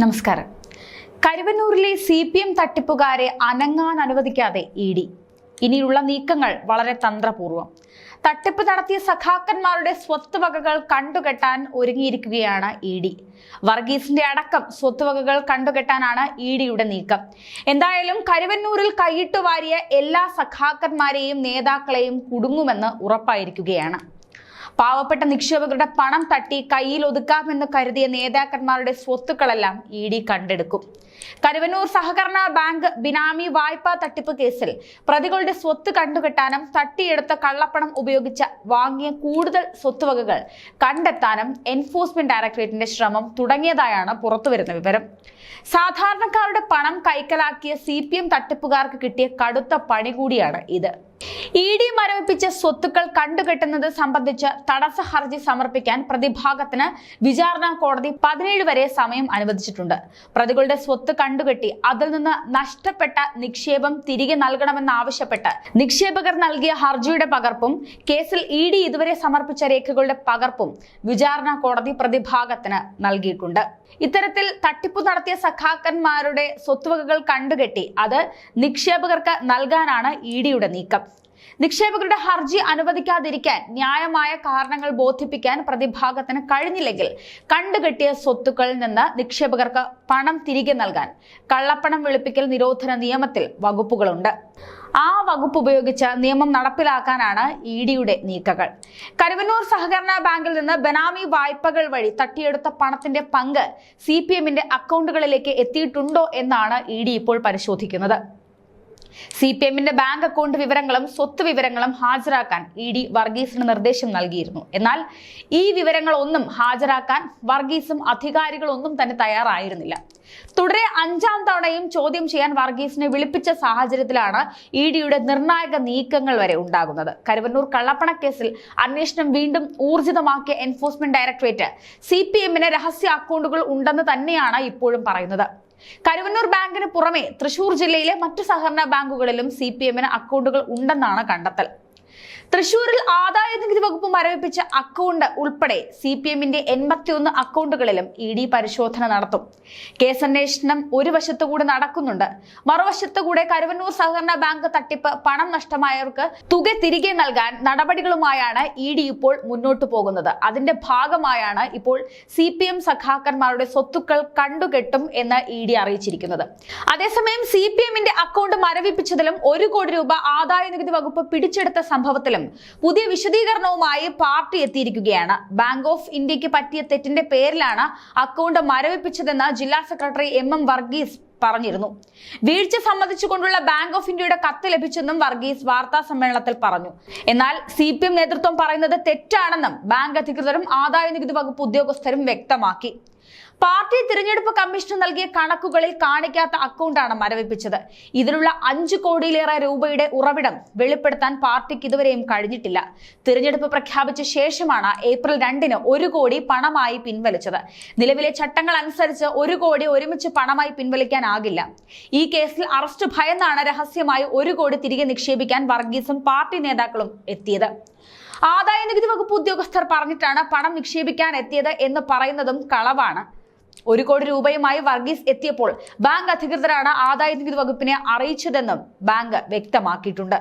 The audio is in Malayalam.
നമസ്കാരം. കരുവന്നൂരിലെ സി പി എം തട്ടിപ്പുകാരെ അനങ്ങാൻ അനുവദിക്കാതെ ഇ ഡി. ഇനിയുള്ള നീക്കങ്ങൾ വളരെ തന്ത്രപൂർവം തട്ടിപ്പ് നടത്തിയ സഖാക്കന്മാരുടെ സ്വത്ത് വകകൾ കണ്ടുകെട്ടാൻ ഒരുങ്ങിയിരിക്കുകയാണ് ഇ ഡി. വർഗീസിന്റെ അടക്കം സ്വത്തുവകകൾ കണ്ടുകെട്ടാനാണ് ഇ ഡിയുടെ നീക്കം. എന്തായാലും കരുവന്നൂരിൽ കൈയിട്ടുവാരിയ എല്ലാ സഖാക്കന്മാരെയും നേതാക്കളെയും കുടുങ്ങുമെന്ന് ഉറപ്പായിരിക്കുകയാണ്. പാവപ്പെട്ട നിക്ഷേപകരുടെ പണം തട്ടി കയ്യിൽ ഒതുക്കാമെന്ന് കരുതിയ നേതാക്കന്മാരുടെ സ്വത്തുക്കളെല്ലാം ഇ ഡി കണ്ടെടുക്കും. കരുവന്നൂർ സഹകരണ ബാങ്ക് ബിനാമി വായ്പാ തട്ടിപ്പ് കേസിൽ പ്രതികളുടെ സ്വത്ത് കണ്ടുകെട്ടാനും തട്ടിയെടുത്ത കള്ളപ്പണം ഉപയോഗിച്ച് വാങ്ങിയ കൂടുതൽ സ്വത്തുവകകൾ കണ്ടെത്താനും എൻഫോഴ്സ്മെന്റ് ഡയറക്ടറേറ്റിന്റെ ശ്രമം തുടങ്ങിയതായാണ് പുറത്തുവരുന്ന വിവരം. സാധാരണക്കാരുടെ പണം കൈക്കലാക്കിയ സി തട്ടിപ്പുകാർക്ക് കിട്ടിയ കടുത്ത പണി കൂടിയാണ് ഇത്. ഇ ഡി മരവിപ്പിച്ച സ്വത്തുക്കൾ കണ്ടുകെട്ടുന്നത് സംബന്ധിച്ച് തടസ്സ ഹർജി സമർപ്പിക്കാൻ പ്രതിഭാഗത്തിന് വിചാരണ കോടതി പതിനേഴ് വരെ സമയം അനുവദിച്ചിട്ടുണ്ട്. പ്രതികളുടെ സ്വത്ത് കണ്ടുകെട്ടി അതിൽ നിന്ന് നഷ്ടപ്പെട്ട നിക്ഷേപം തിരികെ നൽകണമെന്നാവശ്യപ്പെട്ട് നിക്ഷേപകർ നൽകിയ ഹർജിയുടെ പകർപ്പും കേസിൽ ഇ ഡി ഇതുവരെ സമർപ്പിച്ച രേഖകളുടെ പകർപ്പും വിചാരണ കോടതി പ്രതിഭാഗത്തിന് നൽകിയിട്ടുണ്ട്. ഇത്തരത്തിൽ തട്ടിപ്പ് നടത്തിയ സഖാക്കന്മാരുടെ സ്വത്തുവകകൾ കണ്ടുകെട്ടി അത് നിക്ഷേപകർക്ക് നൽകാനാണ് ഇ ഡിയുടെ നീക്കം. നിക്ഷേപകരുടെ ഹർജി അനുവദിക്കാതിരിക്കാൻ ന്യായമായ കാരണങ്ങൾ ബോധിപ്പിക്കാൻ പ്രതിഭാഗത്തിന് കഴിഞ്ഞില്ലെങ്കിൽ കണ്ടുകെട്ടിയ സ്വത്തുക്കളിൽ നിന്ന് നിക്ഷേപകർക്ക് പണം തിരികെ നൽകാൻ കള്ളപ്പണം വെളുപ്പിക്കൽ നിരോധന നിയമത്തിൽ വകുപ്പുകളുണ്ട്. ആ വകുപ്പ് ഉപയോഗിച്ച് നിയമം നടപ്പിലാക്കാനാണ് ഇ ഡിയുടെ നീക്കങ്ങൾ. കരുവന്നൂർ സഹകരണ ബാങ്കിൽ നിന്ന് ബനാമി വായ്പകൾ വഴി തട്ടിയെടുത്ത പണത്തിന്റെ പങ്ക് സി പി എമ്മിന്റെ അക്കൗണ്ടുകളിലേക്ക് എത്തിയിട്ടുണ്ടോ എന്നാണ് ഇ ഡി ഇപ്പോൾ പരിശോധിക്കുന്നത്. സി പി എമ്മിന്റെ ബാങ്ക് അക്കൗണ്ട് വിവരങ്ങളും സ്വത്ത് വിവരങ്ങളും ഹാജരാക്കാൻ ഇ ഡി വർഗീസിന് നിർദ്ദേശം നൽകിയിരുന്നു. എന്നാൽ ഈ വിവരങ്ങളൊന്നും ഹാജരാക്കാൻ വർഗീസും അധികാരികളൊന്നും തന്നെ തയ്യാറായിരുന്നില്ല. തുടരെ അഞ്ചാം തവണയും ചോദ്യം ചെയ്യാൻ വർഗീസിനെ വിളിപ്പിച്ച സാഹചര്യത്തിലാണ് ഇ ഡിയുടെ നിർണായക നീക്കങ്ങൾ വരെ ഉണ്ടാകുന്നത്. കരുവന്നൂർ കള്ളപ്പണ കേസിൽ അന്വേഷണം വീണ്ടും ഊർജിതമാക്കിയ എൻഫോഴ്സ്മെന്റ് ഡയറക്ടറേറ്റ് സി പി എമ്മിന് രഹസ്യ അക്കൗണ്ടുകൾ ഉണ്ടെന്ന് തന്നെയാണ് ഇപ്പോഴും പറയുന്നത്. കരുവന്നൂർ ബാങ്കിന് പുറമെ തൃശൂർ ജില്ലയിലെ മറ്റു സഹകരണ ബാങ്കുകളിലും സി പി എമ്മിന് അക്കൗണ്ടുകൾ ഉണ്ടെന്നാണ് കണ്ടെത്തൽ. തൃശൂരിൽ ആദായ നികുതി വകുപ്പ് മരവിപ്പിച്ച അക്കൗണ്ട് ഉൾപ്പെടെ സി പി എമ്മിന്റെ എൺപത്തിയൊന്ന് അക്കൗണ്ടുകളിലും ഇ ഡി പരിശോധന നടത്തും. കേസന്വേഷണം ഒരു വശത്തുകൂടെ നടക്കുന്നുണ്ട്. മറുവശത്തുകൂടെ കരുവന്നൂർ സഹകരണ ബാങ്ക് തട്ടിപ്പ് പണം നഷ്ടമായവർക്ക് തുക തിരികെ നൽകാൻ നടപടികളുമായാണ് ഇ ഡി ഇപ്പോൾ മുന്നോട്ട് പോകുന്നത്. അതിന്റെ ഭാഗമായാണ് ഇപ്പോൾ സി പി എം സഖാക്കന്മാരുടെ സ്വത്തുക്കൾ കണ്ടുകെട്ടും എന്ന് ഇ ഡി അറിയിച്ചിരിക്കുന്നത്. അതേസമയം സി പി എമ്മിന്റെ അക്കൗണ്ട് മരവിപ്പിച്ചതിലും ഒരു കോടി രൂപ ആദായ നികുതി വകുപ്പ് പിടിച്ചെടുത്ത സംഭവത്തിലും പുതിയ വിശദീകരണവുമായി പാർട്ടി എത്തിയിരിക്കുകയാണ്. ബാങ്ക് ഓഫ് ഇന്ത്യയ്ക്ക് പറ്റിയ തെറ്റിന്റെ പേരിലാണ് അക്കൗണ്ട് മരവിപ്പിച്ചതെന്ന് ജില്ലാ സെക്രട്ടറി എം എം വർഗീസ് പറഞ്ഞിരുന്നു. വീഴ്ച സംബന്ധിച്ചുകൊണ്ടുള്ള ബാങ്ക് ഓഫ് ഇന്ത്യയുടെ കത്ത് ലഭിച്ചെന്നും വർഗീസ് വാർത്താ സമ്മേളനത്തിൽ പറഞ്ഞു. എന്നാൽ സി പി എം നേതൃത്വം പറയുന്നത് തെറ്റാണെന്നും ബാങ്ക് അധികൃതരും ആദായ നികുതി വകുപ്പ് ഉദ്യോഗസ്ഥരും വ്യക്തമാക്കി. പാർട്ടി തിരഞ്ഞെടുപ്പ് കമ്മീഷന് നൽകിയ കണക്കുകളിൽ കാണിക്കാത്ത അക്കൗണ്ടാണ് മരവിപ്പിച്ചത്. ഇതിലുള്ള അഞ്ചു കോടിയിലേറെ രൂപയുടെ ഉറവിടം വെളിപ്പെടുത്താൻ പാർട്ടിക്ക് ഇതുവരെയും കഴിഞ്ഞിട്ടില്ല. തിരഞ്ഞെടുപ്പ് പ്രഖ്യാപിച്ച ശേഷമാണ് ഏപ്രിൽ രണ്ടിന് ഒരു കോടി പണമായി പിൻവലിച്ചത്. നിലവിലെ ചട്ടങ്ങൾ അനുസരിച്ച് ഒരു കോടി ഒരുമിച്ച് പണമായി പിൻവലിക്കാനാകില്ല ഈ കേസിൽ അറസ്റ്റ് ഭയന്നാണ് രഹസ്യമായി ഒരു കോടി തിരികെ നിക്ഷേപിക്കാൻ വർഗീസും പാർട്ടി നേതാക്കളും എത്തിയത്. ആദായ നികുതി വകുപ്പ് ഉദ്യോഗസ്ഥർ പറഞ്ഞിട്ടാണ് പണം നിക്ഷേപിക്കാൻ എത്തിയത് എന്ന് പറയുന്നതും കളവാണ്. ഒരു കോടി രൂപയുമായി വർഗീസ് എത്തിയപ്പോൾ ബാങ്ക് അധികൃതരാണ് ആദായ നികുതി വകുപ്പിനെ അറിയിച്ചതെന്നും ബാങ്ക് വ്യക്തമാക്കിയിട്ടുണ്ട്.